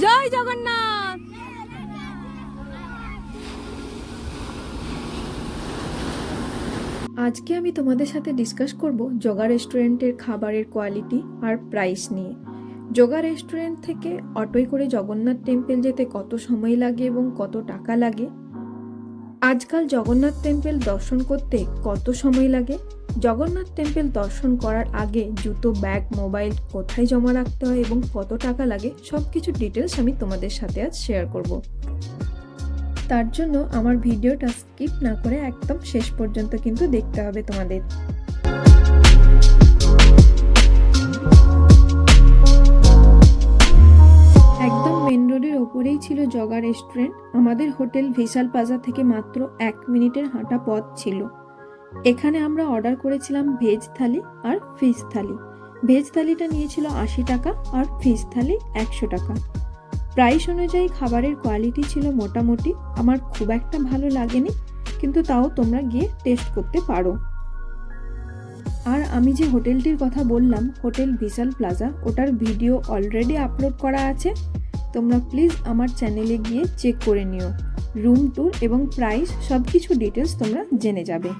জয় জগন্নাথ। আজকে আমি তোমাদের সাথে ডিসকাস করব জগা রেস্টুরেন্টের খাবারের কোয়ালিটি আর প্রাইস নিয়ে। জগা রেস্টুরেন্ট থেকে অটোয় করে জগন্নাথ টেম্পেল যেতে কত সময় লাগে এবং কত টাকা লাগে? আজকাল জগন্নাথ টেম্পল দর্শন করতে কত সময় লাগে? জগন্নাথ টেম্পল দর্শন করার আগে জুতো, ব্যাগ, মোবাইল কোথায় জমা রাখতে হয় এবং কত টাকা লাগে সব কিছু ডিটেলস আমি তোমাদের সাথে আজ শেয়ার করব। তার জন্য আমার ভিডিওটা স্কিপ না করে একদম শেষ পর্যন্ত কিন্তু দেখতে হবে তোমাদের। ছিল জগা রেস্টুরেন্ট। আমাদের হোটেল ভিশাল প্লাজা থেকে মাত্র এক মিনিটের হাঁটা পথ ছিল। এখানে আমরা অর্ডার করেছিলাম ভেজ থালি আর ফিশ থালি। ভেজ থালিটা নিয়েছিল আশি টাকা আর ফিশ থালি একশো টাকা। প্রাইস অনুযায়ী খাবারের কোয়ালিটি ছিল মোটামুটি। আমার খুব একটা ভালো লাগেনি, কিন্তু তাও তোমরা গিয়ে টেস্ট করতে পারো। আর আমি যে হোটেলটির কথা বললাম, হোটেল বিশাল প্লাজা, ওটার ভিডিও অলরেডি আপলোড করা আছে। তোমরা প্লিজ আমার চ্যানেলে গিয়ে চেক করে নিও। রুম ট্যুর এবং প্রাইস সব কিছু ডিটেলস তোমরা জেনে যাবে।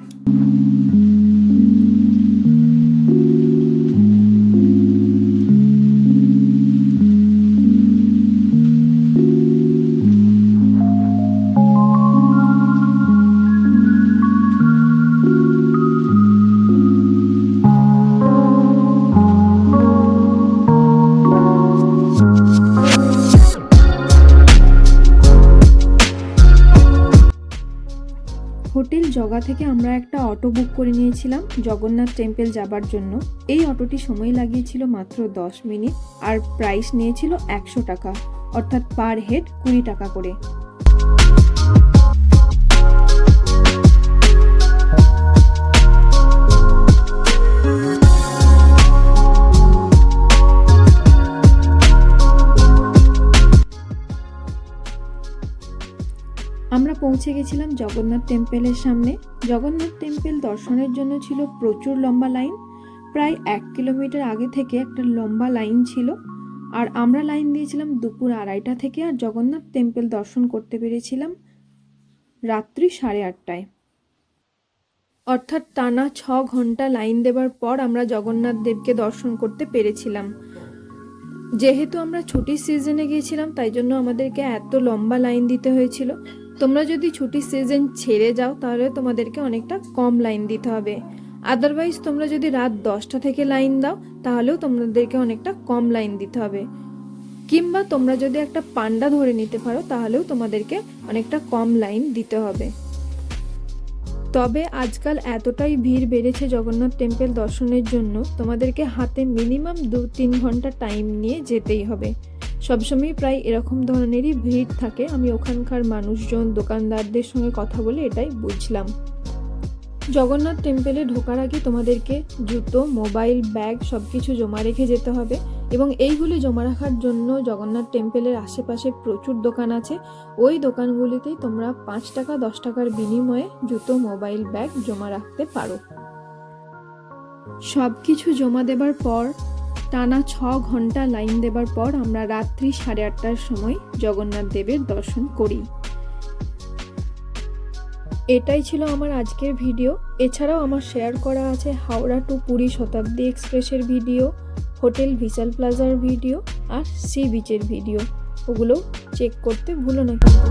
হোটেল জগা থেকে আমরা একটা অটো বুক করে নিয়েছিলাম জগন্নাথ টেম্পেল যাবার জন্য। এই অটোটি সময় লাগিয়েছিল মাত্র দশ মিনিট আর প্রাইস নিয়েছিল একশো টাকা, অর্থাৎ পার হেড কুড়ি টাকা করে। আমরা পৌঁছে গেছিলাম জগন্নাথ টেম্পেলের সামনে। জগন্নাথ টেম্পেল দর্শনের জন্য ছিল প্রচুর লম্বা লাইন। প্রায় এক কিলোমিটার আগে থেকে একটা লম্বা লাইন ছিল। আর আমরা লাইন দিয়েছিলাম দুপুর আড়াইটা থেকে আর জগন্নাথ টেম্পেল দর্শন করতে পেরেছিলাম রাত্রি সাড়ে আটটায়। অর্থাৎ টানা ছ ঘণ্টা লাইন দেবার পর আমরা জগন্নাথ দেবকে দর্শন করতে পেরেছিলাম। যেহেতু আমরা ছুটির সিজনে গিয়েছিলাম, তাই জন্য আমাদেরকে এত লম্বা লাইন দিতে হয়েছিল। তোমরা যদি ছুটির সিজন ছেড়ে যাও, তাহলে তোমাদেরকে অনেকটা কম লাইন দিতে হবে। আদারওয়াইজ তোমরা যদি রাত দশটা থেকে লাইন দাও, তাহলেও তোমাদেরকে অনেকটা কম লাইন দিতে হবে। কিংবা তোমরা যদি একটা পান্ডা ধরে নিতে পারো, তাহলেও তোমাদেরকে অনেকটা কম লাইন দিতে হবে। তবে আজকাল এতটাই ভিড় বেড়েছে জগন্নাথ টেম্পল দর্শনের জন্য, তোমাদেরকে হাতে মিনিমাম দু তিন ঘণ্টা টাইম নিয়ে যেতেই হবে। সবসময় প্রায় এরকম ধরনেরই ভিড় থাকে। আমি ওখানকার মানুষজন, দোকানদারদের সঙ্গে কথা বলে এটাই বুঝলাম। জগন্নাথ টেম্পলে ঢোকার আগে তোমাদেরকে জুতো মোবাইল ব্যাগ সব কিছু জমা রেখে যেতে হবে এবং এইগুলি জমা রাখার জন্য জগন্নাথ টেম্পলের আশেপাশে প্রচুর দোকান আছে। ওই দোকানগুলিতেই তোমরা পাঁচ টাকা, দশ টাকার বিনিময়ে জুতো মোবাইল ব্যাগ জমা রাখতে পারো। সব কিছু জমা দেবার পর টানা ছ ঘণ্টা লাইন দেবার পর আমরা রাত্রি সাড়ে আটটার সময় জগন্নাথ দেবের দর্শন করি। এটাই ছিল আমার আজকের ভিডিও। এছাড়াও আমার শেয়ার করা আছে হাওড়া টু পুরী শতাব্দী এক্সপ্রেসের ভিডিও, হোটেল ভিশাল প্লাজার ভিডিও আর সি বিচের ভিডিও। ওগুলো চেক করতে ভুলো না কিন্তু।